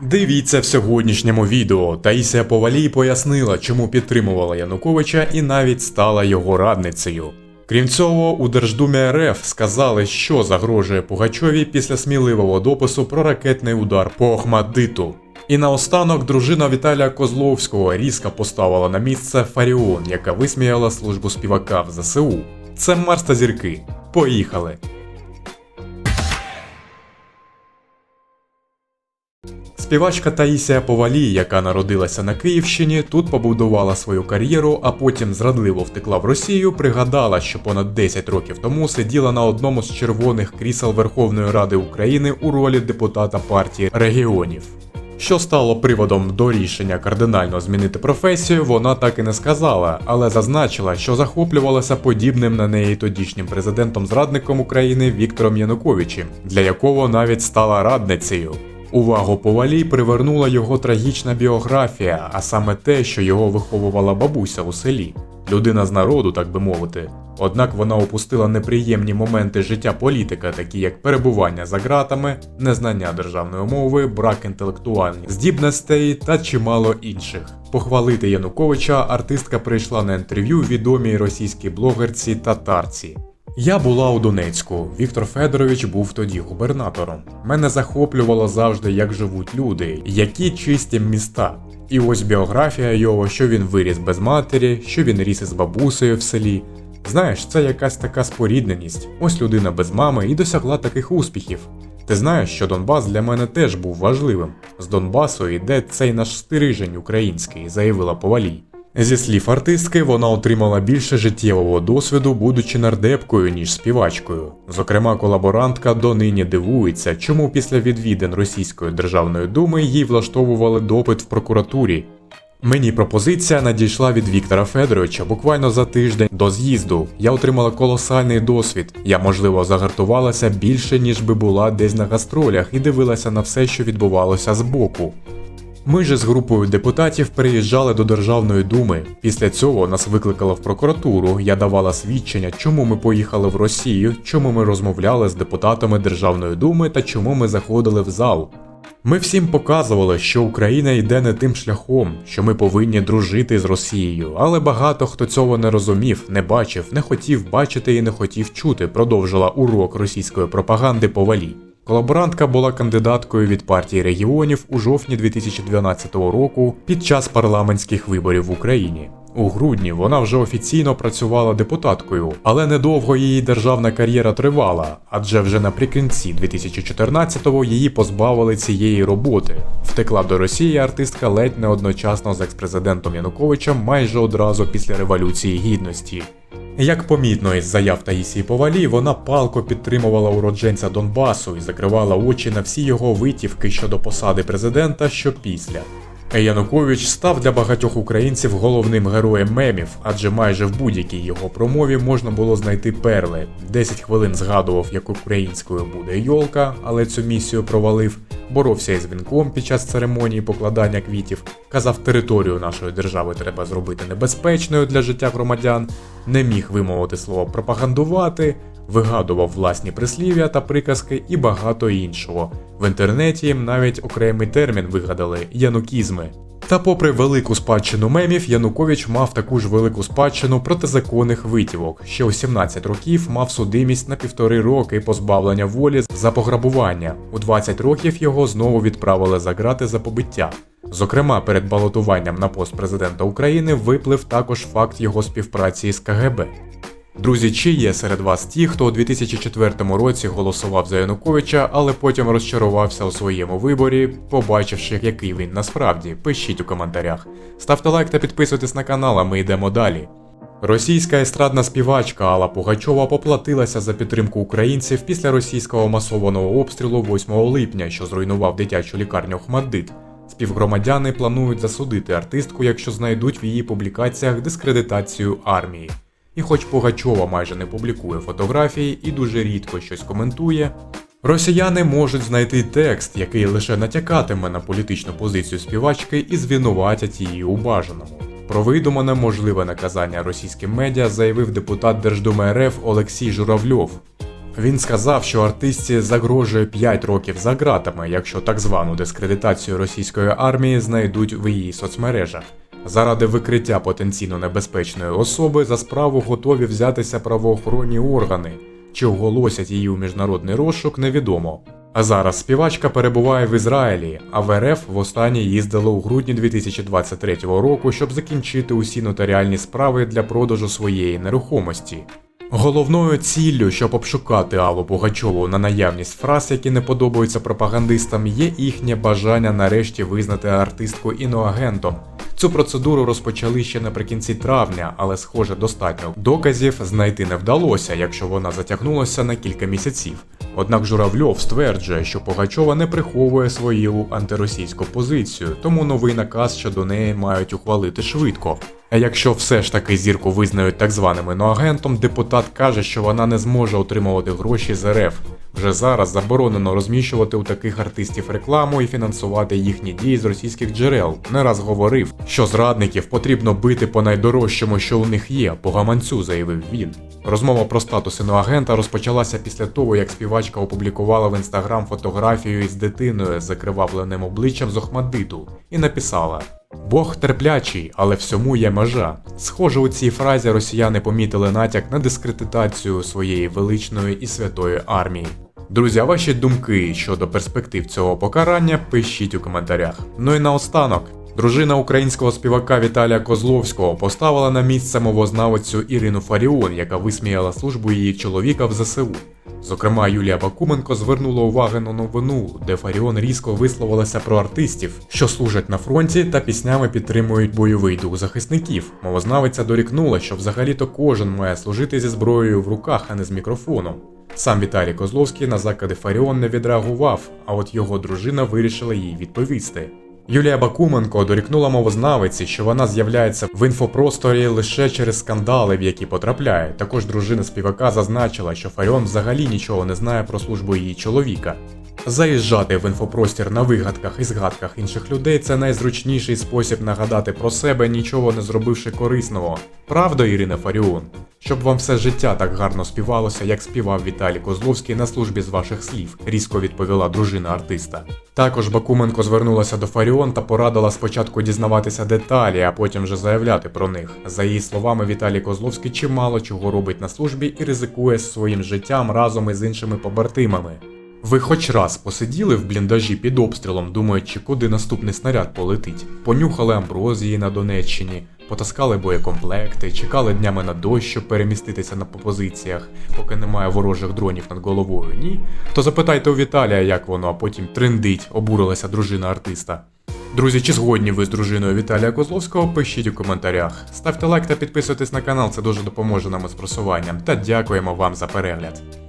Дивіться в сьогоднішньому відео. Таїсія Повалій пояснила, чому підтримувала Януковича і навіть стала його радницею. Крім цього, у Держдумі РФ сказали, що загрожує Пугачові після сміливого допису про ракетний удар по Охмаддиту. І наостанок дружина Віталія Козловського різко поставила на місце Фаріон, яка висміяла службу співака в ЗСУ. Це Марс та зірки. Поїхали! Співачка Таїсія Повалій, яка народилася на Київщині, тут побудувала свою кар'єру, а потім зрадливо втекла в Росію, пригадала, що понад 10 років тому сиділа на одному з червоних крісел Верховної Ради України у ролі депутата партії регіонів. Що стало приводом до рішення кардинально змінити професію, вона так і не сказала, але зазначила, що захоплювалася подібним на неї тодішнім президентом-зрадником України Віктором Януковичем, для якого навіть стала радницею. Увагу повалій привернула його трагічна біографія, а саме те, що його виховувала бабуся у селі. Людина з народу, так би мовити. Однак вона опустила неприємні моменти життя політика, такі як перебування за ґратами, незнання державної мови, брак інтелектуальних здібностей та чимало інших. Похвалити Януковича артистка прийшла на інтерв'ю відомій російській блогерці татарці. Я була у Донецьку. Віктор Федорович був тоді губернатором. Мене захоплювало завжди, як живуть люди, які чисті міста. І ось біографія його, що він виріс без матері, що він ріс із бабусею в селі. Знаєш, це якась така спорідненість. Ось людина без мами і досягла таких успіхів. Ти знаєш, що Донбас для мене теж був важливим. З Донбасу йде цей наш стрижень український, заявила Повалій. Зі слів артистки, вона отримала більше життєвого досвіду, будучи нардепкою, ніж співачкою. Зокрема, колаборантка донині дивується, чому після відвідин Російської державної думи їй влаштовували допит в прокуратурі. Мені пропозиція надійшла від Віктора Федоровича буквально за тиждень до з'їзду. Я отримала колосальний досвід. Я, можливо, загартувалася більше, ніж би була десь на гастролях, і дивилася на все, що відбувалося збоку. Ми же з групою депутатів переїжджали до Державної думи. Після цього нас викликали в прокуратуру. Я давала свідчення, чому ми поїхали в Росію, чому ми розмовляли з депутатами Державної думи та чому ми заходили в зал. Ми всім показували, що Україна йде не тим шляхом, що ми повинні дружити з Росією, але багато хто цього не розумів, не бачив, не хотів бачити і не хотів чути, продовжила урок російської пропаганди повалі. Колаборантка була кандидаткою від партії регіонів у жовтні 2012 року під час парламентських виборів в Україні. У грудні вона вже офіційно працювала депутаткою, але недовго її державна кар'єра тривала, адже вже наприкінці 2014-го її позбавили цієї роботи. Втекла до Росії артистка ледь не одночасно з експрезидентом Януковичем майже одразу після Революції Гідності. Як помітно із заяв Таїсії Повалі, вона палко підтримувала уродженця Донбасу і закривала очі на всі його витівки щодо посади президента, що після. Янукович став для багатьох українців головним героєм мемів, адже майже в будь-якій його промові можна було знайти перли. 10 хвилин згадував, як українською буде йолка, але цю місію провалив. Боровся із вінком під час церемонії покладання квітів, казав, територію нашої держави треба зробити небезпечною для життя громадян, не міг вимовити слово пропагандувати, вигадував власні прислів'я та приказки і багато іншого. В інтернеті їм навіть окремий термін вигадали янукізми. Та попри велику спадщину мемів, Янукович мав таку ж велику спадщину протизаконних витівок. Ще у 17 років мав судимість на півтори роки позбавлення волі за пограбування. У 20 років його знову відправили за грати за побиття. Зокрема, перед балотуванням на пост президента України виплив також факт його співпраці з КГБ. Друзі, чи є серед вас ті, хто у 2004 році голосував за Януковича, але потім розчарувався у своєму виборі, побачивши, який він насправді? Пишіть у коментарях. Ставте лайк та підписуйтесь на канал, а ми йдемо далі. Російська естрадна співачка Алла Пугачова поплатилася за підтримку українців після російського масованого обстрілу 8 липня, що зруйнував дитячу лікарню Хмаддит. Співгромадяни планують засудити артистку, якщо знайдуть в її публікаціях дискредитацію армії. І хоч Пугачова майже не публікує фотографії і дуже рідко щось коментує, росіяни можуть знайти текст, який лише натякатиме на політичну позицію співачки і звинуватять її у бажаному. Про видумане можливе наказання російським медіа заявив депутат Держдуми РФ Олексій Журавльов. Він сказав, що артистці загрожує 5 років за ґратами, якщо так звану дискредитацію російської армії знайдуть в її соцмережах. Заради викриття потенційно небезпечної особи за справу готові взятися правоохоронні органи. Чи оголосять її у міжнародний розшук, невідомо. А зараз співачка перебуває в Ізраїлі, а в РФ востаннє їздила у грудні 2023 року, щоб закінчити усі нотаріальні справи для продажу своєї нерухомості. Головною ціллю, щоб обшукати Аллу Пугачову на наявність фраз, які не подобаються пропагандистам, є їхнє бажання нарешті визнати артистку іноагентом. Цю процедуру розпочали ще наприкінці травня, але, схоже, достатньо доказів знайти не вдалося, якщо вона затягнулася на кілька місяців. Однак Журавльов стверджує, що Пугачова не приховує свою антиросійську позицію, тому новий наказ щодо неї мають ухвалити швидко. А якщо все ж таки зірку визнають так званим іноагентом, депутат каже, що вона не зможе отримувати гроші з РФ. Вже зараз заборонено розміщувати у таких артистів рекламу і фінансувати їхні дії з російських джерел. Не раз говорив, що зрадників потрібно бити по найдорожчому, що у них є, по гаманцю, заявив він. Розмова про статус іноагента розпочалася після того, як співачка опублікувала в інстаграм фотографію із дитиною з закривавленим обличчям з Охмадиту і написала: Бог терплячий, але всьому є межа. Схоже, у цій фразі росіяни помітили натяк на дискредитацію своєї величної і святої армії. Друзі, а ваші думки щодо перспектив цього покарання пишіть у коментарях. Ну і наостанок. Дружина українського співака Віталія Козловського поставила на місце мовознавицю Ірину Фаріон, яка висміяла службу її чоловіка в ЗСУ. Зокрема, Юлія Бакуменко звернула увагу на новину, де Фаріон різко висловилася про артистів, що служать на фронті та піснями підтримують бойовий дух захисників. Мовознавиця дорікнула, що взагалі-то кожен має служити зі зброєю в руках, а не з мікрофоном. Сам Віталій Козловський на закади Фаріон не відреагував, а от його дружина вирішила їй відповісти. Юлія Бакуменко дорікнула мовознавиці, що вона з'являється в інфопросторі лише через скандали, в які потрапляє. Також дружина співака зазначила, що Фаріон взагалі нічого не знає про службу її чоловіка. Заїжджати в інфопростір на вигадках і згадках інших людей це найзручніший спосіб нагадати про себе, нічого не зробивши корисного. Правда, Ірина Фаріон? Щоб вам все життя так гарно співалося, як співав Віталій Козловський на службі з ваших слів, різко відповіла дружина артиста. Також Бакуменко звернулася до Фаріон та порадила спочатку дізнаватися деталі, а потім вже заявляти про них. За її словами, Віталій Козловський чимало чого робить на службі і ризикує своїм життям разом із іншими побратимами. Ви хоч раз посиділи в бліндажі під обстрілом, думаючи, куди наступний снаряд полетить? Понюхали амброзії на Донеччині, потаскали боєкомплекти, чекали днями на дощ, щоб переміститися на позиціях, поки немає ворожих дронів над головою, ні? То запитайте у Віталія, як воно, а потім трендить, обурилася дружина артиста. Друзі, чи згодні ви з дружиною Віталія Козловського? Пишіть у коментарях. Ставте лайк та підписуйтесь на канал, це дуже допоможе нам із просуванням. Та дякуємо вам за перегляд.